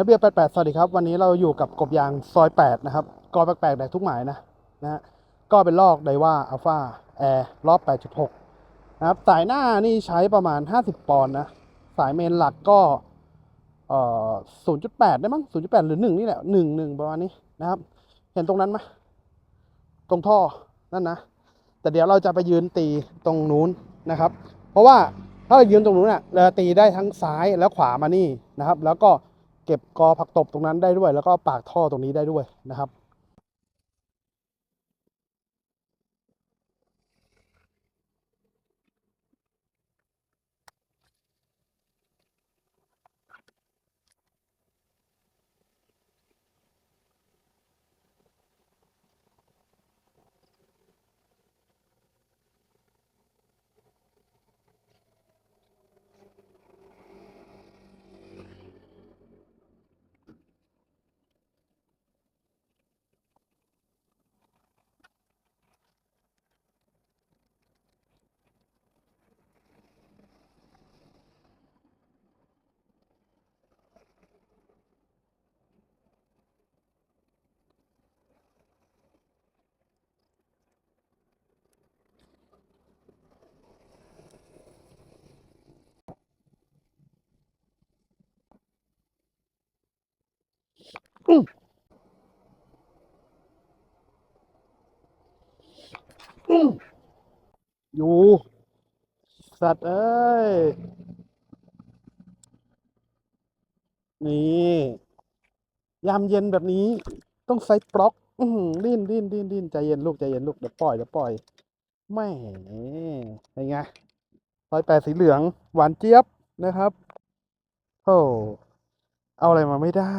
นักเบียร์88 สวัสดีครับ วันนี้เราอยู่กับกบยางซอย 8 นะครับกอแปลกๆแดกทุกหมายนะนะฮะก็เป็นลอกไดว่าอัลฟาแอร์รอบ 8.6 นะครับ สายหน้านี่ใช้ประมาณ 50 ปอนด์นะ สายเมนหลักก็เอ่อ0.8 ได้มั้ง 0.8 หรือ 1 นี่แหละ 1 1 ประมาณนี้นะครับ เห็นตรงนั้นไหมตรงท่อนั่นนะ แต่เดี๋ยวเราจะไปยืนตีตรงนู้นนะครับ เพราะว่าถ้าเรายืนตรงนู้นอะเราจะตีได้ทั้งซ้ายและขวามานี่นะครับ แล้วก็ เก็บกอผักตบตรงนั้นได้ด้วย แล้วก็ปากท่อตรงนี้ได้ด้วยนะครับ อยู่ สัตว์เอ้ย นี่ ยามเย็นแบบนี้ ต้องใส่ปล็อก อืดิ้นดิ้นดิ้นดิ้นใจเย็นลูกใจเย็นลูกเดี๋ยวปล่อยเดี๋ยวปล่อยแม่เป็นไงรอยแปดสีเหลือง หวานเจี๊ยบนะครับ โอ้ เอาอะไรมาไม่ได้